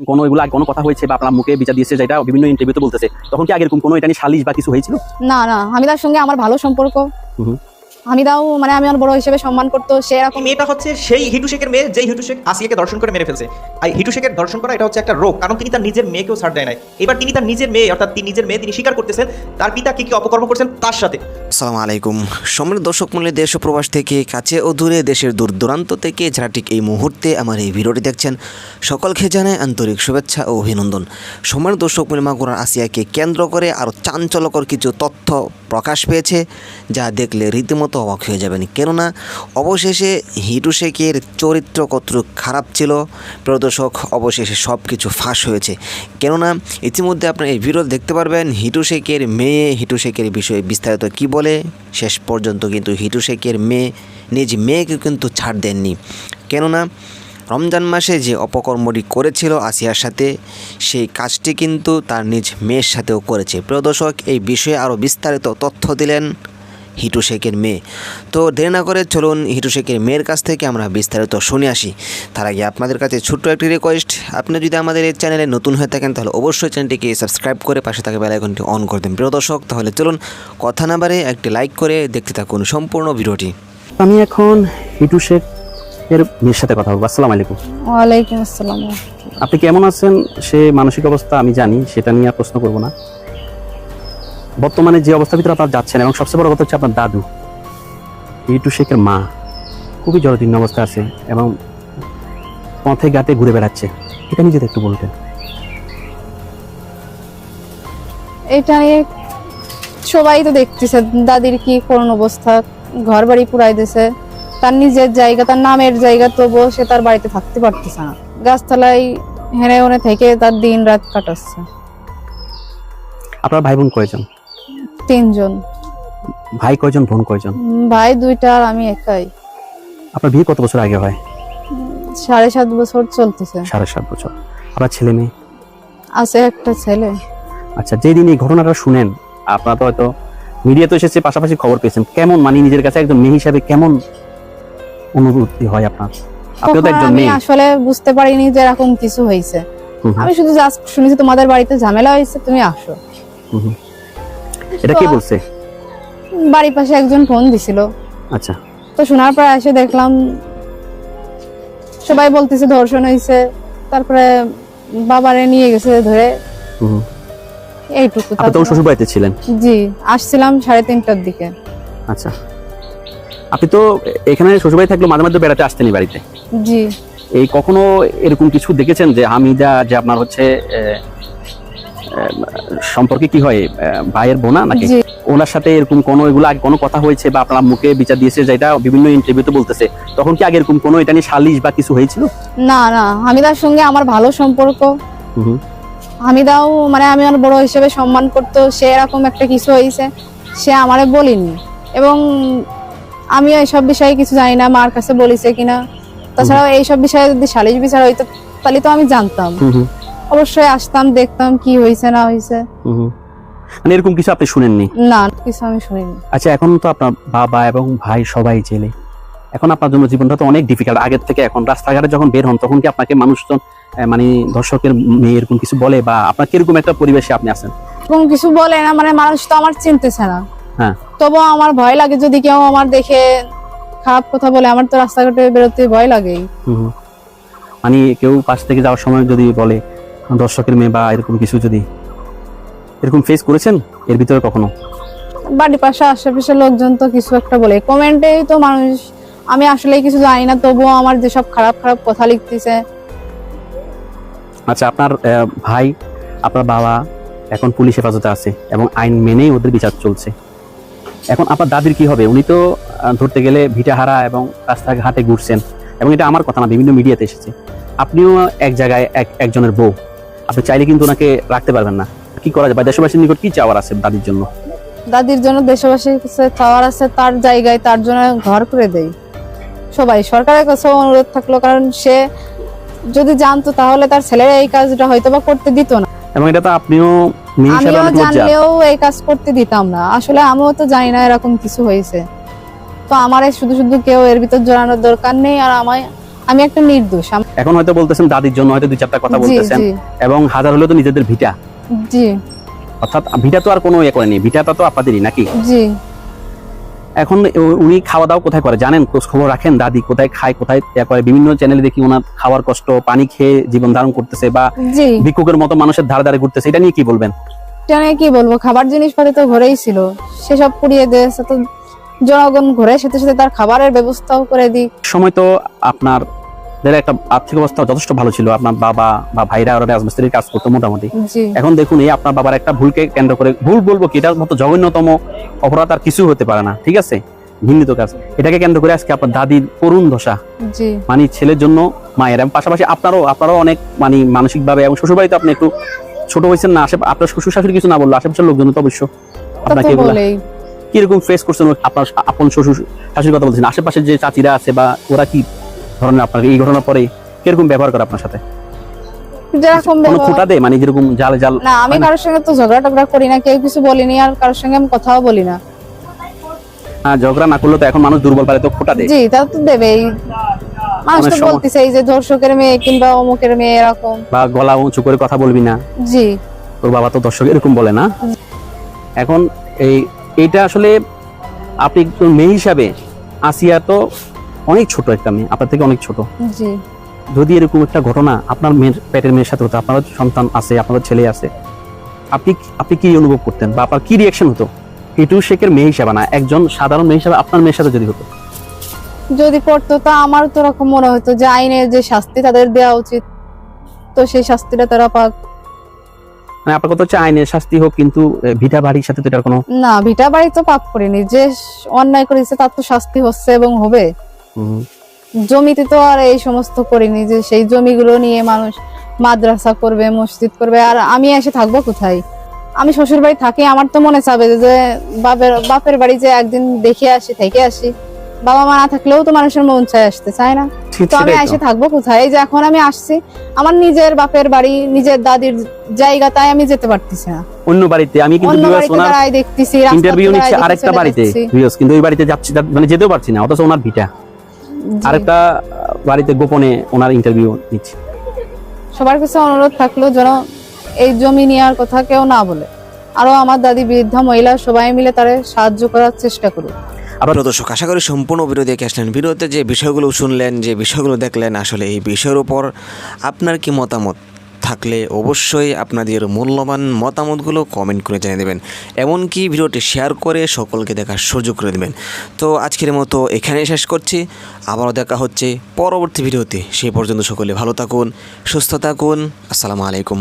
কোনো এগুলো কোনো কথা হয়েছে বা আপনার মুখে বিচার দিয়েছে যেটা বিভিন্ন ইন্টারভিউতে বলতেছে তখন কি আগে এরকম কোনো এটা নিয়ে সালিশ বা কিছু হয়েছিল না না আমি তার সঙ্গে আমার ভালো সম্পর্ক। হামিদাও মানে আমি আমার বড় হিসেবে সম্মান করতো সে এরকম মেয়েটা হচ্ছে সেই হিটু শেখের মেয়ে যেই হিটু শেখ আসিয়াকে দর্শন করে মেরে ফেলছে। আর হিটু শেখের দর্শন করা এটা হচ্ছে একটা রোগ কারণ তিনি তার নিজের মেয়েকেও ছাড় দেয় নাই। এবার তিনি তার নিজের মেয়ে অর্থাৎ তিনি নিজের মেয়ে তিনি স্বীকার করতেছেন তার পিতা কি কি অপকর্ম করছেন তার সাথে। আসসালামু আলাইকুম। সম্মানিত দর্শক মূল্যে দেশ ও প্রবাস থেকে কাছে ও দূরে দেশের দূর দূরান্ত থেকে যারা ঠিক এই মুহূর্তে আমার এই ভিডিওটি দেখছেন সকলকে জানায় আন্তরিক শুভেচ্ছা ও অভিনন্দন। সম্মানিত দর্শক মূল্য মাগুরার আসিয়াকে কেন্দ্র করে আরও চাঞ্চল্যকর কিছু তথ্য প্রকাশ পেয়েছে যা দেখলে রীতিমতো অবাক হয়ে যাবেন। কেননা, অবশেষে হিটু শেখের চরিত্র কতটুক খারাপ ছিল, প্রদর্শক অবশেষে সব কিছু ফাঁস হয়েছে। কেননা, ইতিমধ্যে আপনারা এই ভিডিও দেখতে পারবেন, হিটু শেখের মেয়ে, হিটু শেখের বিষয়ে বিস্তারিত কি বলে, শেষ পর্যন্ত কিন্তু হিটু শেখের মেয়ে, নিজ মেয়েকে কিন্তু ছাড় দেননি। কেননা, রমজান মাসে যে অপকর্মটি করেছিল আসিয়ার সাথে, সেই কাজটি কিন্তু তার নিজ মেয়ের সাথেও করেছে। প্রিয় দর্শক এই বিষয়ে আরও বিস্তারিত তথ্য দিলেন হিটু শেখের মেয়ে। তো দেরি না করে চলুন হিটু শেখের মেয়ের কাছ থেকে আমরা বিস্তারিত শুনে আসি। তার আগে আপনাদের কাছে ছোট্ট একটি রিকোয়েস্ট আপনি যদি আমাদের এই চ্যানেলে নতুন হয়ে থাকেন তাহলে অবশ্যই চ্যানেলটিকে সাবস্ক্রাইব করে পাশে থাকা বেল আইকনটি অন করে দেন। প্রিয় দর্শক তাহলে চলুন কথা না বারে একটি লাইক করে দেখতে থাকুন সম্পূর্ণ ভিডিওটি। আমি এখন হিটু শেখ এর মেয়ের সাথে কথা বলব। আসসালামু আলাইকুম। ওয়ালাইকুম আসসালাম। আপনি কেমন আছেন? সে মানসিক অবস্থা আমি জানি সেটা নিয়ে আর প্রশ্ন করব না। বর্তমানে যে অবস্থার ভিতরে আপনারা যাচ্ছেন এবং সবচেয়ে বড় কথা হচ্ছে আপনার দাদু। হিটু শেখের মা খুবই জরুরীন অবস্থা আছে এবং পথে ঘাটে ঘুরে বেড়াচ্ছে। এটা নিজেদের একটু বলতেন এটা সবাই তো দেখতেছে দাদির কি করুন অবস্থা ঘর বাড়ি পুরাই দিছে তার নিজের জায়গা তার নামের জায়গা তবুও সে তার বাড়িতে থাকতে পারতেছে না। গাছতলায় হেনে ওনে থেকে তার দিন রাত কাটাচ্ছে। আপনার ভাই বোন কয়জন? তিনজন। ভাই কয়জন বোন কয়জন? ভাই দুইটা আর আমি একাই। আপনার বিয়ে কত বছর আগে হয়? সাড়ে সাত বছর চলতেছে। সাড়ে সাত বছর। আপনার ছেলে মেয়ে? আছে একটা ছেলে। আচ্ছা যেদিন এই ঘটনাটা শুনেন আপনারা তো হয়তো মিডিয়া তো এসেছে পাশাপাশি খবর পেয়েছেন। কেমন মানে নিজের কাছে একজন মেয়ে হিসাবে কেমন অনুভূতি হয় আপনার? আপনিও তো একজন মেয়ে। আসলে বুঝতে পারিনি যে এরকম কিছু হয়েছে। আমি শুধু জাস্ট শুনেছি তোমাদের বাড়িতে ঝামেলা হয়েছে তুমি আসো। এটা কে বলছে? বাড়ির পাশে একজন ফোন দিছিল। আচ্ছা। তো শোনার পর এসে দেখলাম সবাই বলতেছে ধর্ষণ হয়েছে তারপরে বাবারে নিয়ে গেছে ধরে। এইটুকু আপনি তারপরে- শ্বশুর বাড়িতে ছিলেন? জি আসছিলাম সাড়ে তিনটার দিকে। আচ্ছা। আপনি তো এখানে শ্বশুর বাড়ি থাকলেও মাঝে মাঝে বেড়াতে আসতেন বাড়িতে। জি। এই কখনো এরকম কিছু দেখেছেন যে হামিদা যে আপনার হচ্ছে সম্পর্কে কি হয়? ভাইয়ের বোনা নাকি? ওনার সাথে এরকম কোনো এগুলো আগে কোনো কথা হয়েছে বা আপনার মুখে বিচার দিয়েছে যেটা বিভিন্ন ইন্টারভিউতে বলতেছে? তখন কি আগে এরকম কোনো এটা নিয়ে সালিশ বা কিছু হয়েছিল? না না। হামিদার সঙ্গে আমার ভালো সম্পর্ক। হুম হুম। হামিদাও মানে আমি আমার বড় হিসেবে সম্মান করতো। সে এরকম একটা কিছু হয়েছে। সে আমারে বলিনি। এবং আমি এইসব বিষয়ে কিছু জানি না মার কাছে বলিছে কিনা। তাছাড়াও এইসব বিষয়ে যদি সালিশ বিচার হইতো তাহলে তো আমি জানতাম। অবশ্যই আসতাম দেখতাম কি হয়েছে না হয়েছে। মানে এরকম কিছু আপনি শুনেননি? না কিছু আমি শুনিনি। আচ্ছা এখন তো আপনার বাবা এবং ভাই সবাই জেলে। এখন আপনার জন্য জীবনটা তো অনেক ডিফিকাল্ট আগের থেকে এখন রাস্তাঘাটে যখন বের হন তখন কি আপনাকে মানুষজন মানে দর্শকের মেয়ে এরকম কিছু বলে? বা আপনার কীরকম একটা পরিবেশে আপনি আছেন? এবং কিছু বলে না মানে মানুষ তো আমার চিনতেছে না। হ্যাঁ। তবুও আমার ভয় লাগে যদি কেউ আমার দেখে খারাপ কথা বলে আমার তো রাস্তাঘাটে বেরোতে ভয় লাগে। মানে কেউ পাশ থেকে যাওয়ার সময় যদি বলে দর্শকের মেয়ে বা এরকম কিছু যদি এরকম ফেস করেছেন এর ভিতরে কখনো? বাড়ির পাশে আশেপাশে লোকজন তো কিছু একটা বলে। কমেন্টেই তো মানুষ আমি আসলে কিছু জানি না তবুও আমার যেসব খারাপ খারাপ কথা লিখতেছে। আচ্ছা আপনার ভাই আপনার বাবা এখন পুলিশ হেফাজতে আছে এবং আইন মেনেই ওদের বিচার চলছে। এখন আপনার দাদির কি হবে? উনি তো ধরতে গেলে ভিটাহারা এবং রাস্তাঘাটে ঘুরছেন এবং এটা আমার কথা না বিভিন্ন মিডিয়াতে এসেছে। আপনিও এক জায়গায় এক একজনের বউ। আপনি চাইলে কিন্তু ওনাকে রাখতে পারবেন না। কি করা যায়? বা দেশবাসীর নিকট কি চাওয়ার আছে দাদির জন্য? দাদির জন্য দেশবাসীর কাছে খাওয়ার আছে তার জায়গায় তার জন্য ঘর করে দেয় সবাই সরকারের কাছে অনুরোধ থাকল কারণ সে যদি জানতো তাহলে তার ছেলেরা এই কাজটা হয়তো বা করতে দিত না। এবং এটা তো আপনিও আমিও জানলেও এই কাজ করতে দিতাম না। আসলে আমিও তো জানি না এরকম কিছু হয়েছে। তো আমার শুধু শুধু কেউ এর ভিতর জড়ানোর দরকার নেই আর আমায় আমি একটা নির্দোষ এখন হয়তো বলতেছেন দাদির জন্য হয়তো দুই চারটা কথা বলতেছেন এবং হাজার হলেও তো নিজেদের ভিটা। জি। অর্থাৎ ভিটা তো আর কোনো ইয়ে করেনি ভিটাটা তো আপনাদেরই নাকি? জি। এখন উনি খাওয়া দাওয়া কোথায় করে জানেন? খোঁজ খবর রাখেন দাদি কোথায় খায় কোথায় ইয়া করে? বিভিন্ন চ্যানেলে দেখি ওনার খাওয়ার কষ্ট পানি খেয়ে জীবন ধারণ করতেছে বা ভিক্ষুকের মতো মানুষের ধারে ধারে ঘুরতেছে এটা নিয়ে কি বলবেন? জানে কি বলব? খাবার জিনিসপাতি তো ঘরেই ছিল। সেসব পুড়িয়ে দিয়েছে তো জনগণ ঘরের সাথে সাথে তার খাবারের ব্যবস্থাও করে দিক। সময় তো আপনার যারা একটা আর্থিক অবস্থা যথেষ্ট ভালো ছিল। আপনার বাবা বা ভাইরা ওরা রাজমিস্ত্রির কাজ করতো মোটামুটি। এখন দেখুন এই আপনার বাবার একটা ভুলকে কেন্দ্র করে ভুল বলব কি এটার মতো জঘন্যতম অপরাধ আর কিছু হতে পারে না ঠিক আছে? ঘৃণিত কাজ। এটাকে কেন্দ্র করে আজকে আপনার দাদির করুণ দশা। মানে ছেলের জন্য মায়ের এবং পাশাপাশি আপনারও আপনারও অনেক মানে মানসিক ভাবে এবং শ্বশুরবাড়িতে আপনি একটু ছোট হয়েছেন না আশে আপনার শ্বশুর শাশুড়ি কিছু না বলল আশেপাশের লোকজন তো অবশ্য। আপনাকে কীরকম ফেস করছেন আপনার আপন শ্বশুর শাশুড়ির কথা বলছেন? আশেপাশে যে চাচিরা আছে বা ওরা কি ধরনের আপনার এই ঘটনার পরে কীরকম ব্যবহার করে আপনার সাথে? খোটা দেয়? মানে যেরকম জাল জাল না আমি কারোর সঙ্গে তো ঝগড়া টগড়া করি না কেউ কিছু বলিনি আর কারোর সঙ্গে আমি কথাও বলি না। ঝগড়া না করলে তো এখন মানুষ দুর্বল পারে তো খোটা দেয়। জি তা তো দেবেই। মানুষ তো বলতেছে এই যে ধর্ষকের মেয়ে কিংবা অমুকের মেয়ে এরকম। বা গলা উঁচু করে কথা বলবি না। জি। তোর বাবা তো দর্শক এরকম বলে না? এখন এই এইটা আসলে আপনি মেয়ে হিসাবে আসিয়া তো অনেক ছোট একটা মেয়ে আপনার থেকে অনেক ছোট। জি। যদি এরকম একটা ঘটনা আপনার মেয়ের পেটের মেয়ের সাথে হতো আপনার সন্তান আছে আপনার ছেলে আছে আপনি আপনি কি অনুভব করতেন বা আপনার কি রিয়াকশন হতো? হিটু শেখের মেয়ে হিসাবে না একজন সাধারণ মেয়ে হিসাবে আপনার মেয়ের সাথে যদি হতো। যদি করতো তা আমার তো এরকম মনে হতো যে আইনের যে শাস্তি তাদের দেওয়া উচিত। তো সেই শাস্তিটা তারা পাক। মানে আপনার কথা হচ্ছে আইনের শাস্তি হোক কিন্তু ভিটা বাড়ির সাথে তো এটার কোনো না ভিটা বাড়ি তো পাপ করিনি। যে অন্যায় করেছে তার তো শাস্তি হচ্ছে এবং হবে। জমিতে তো আর এই সমস্ত করিনি যে সেই জমিগুলো নিয়ে মানুষ মাদ্রাসা করবে মসজিদ করবে আর আমি এসে থাকব কোথায়? আমি শ্বশুর বাড়ি থাকি আমার তো মনে চাবে যে বাপের বাপের বাড়ি যে একদিন দেখে আসি থেকে আসি। বাবা মা না থাকলেও তো মানুষের মন চায় আসতে চায় না? তো আমি এসে থাকব কোথায়? এই যে এখন আমি আসছি আমার নিজের বাপের বাড়ি নিজের দাদির জায়গা তাই আমি যেতে পারতেছি না। অন্য বাড়িতে আমি কিন্তু ওনার দেখতেছি ইন্টারভিউ নিচ্ছে আরেকটা বাড়িতে। ভিউয়ার্স কিন্তু ওই বাড়িতে যাচ্ছি মানে যেতেও পারছি না অথচ ওনার ভিটা। আরেকটা বাড়িতে গোপনে ওনার ইন্টারভিউ নিচ্ছি। সবার কাছে অনুরোধ থাকল যেন এই জমি নেওয়ার কথা কেউ না বলে। আরও আমার দাদি বৃদ্ধা মহিলা সবাই মিলে তারে সাহায্য করার চেষ্টা করুক। আপনার দর্শক আশা করি সম্পূর্ণ বিরোধী দেখে আসলেন। বিরোধে যে বিষয়গুলো শুনলেন যে বিষয়গুলো দেখলেন আসলে এই বিষয়ের উপর আপনার কি মতামত? থাকলে অবশ্যই আপনাদের মূল্যবান মতামতগুলো কমেন্ট করে জানিয়ে দেবেন। এমনকি ভিডিওটি শেয়ার করে সকলকে দেখার সুযোগ করে দেবেন। তো আজকের মতো এখানেই শেষ করছি। আবারও দেখা হচ্ছে পরবর্তী ভিডিওতে। সেই পর্যন্ত সকলে ভালো থাকুন, সুস্থ থাকুন। আসসালামু আলাইকুম।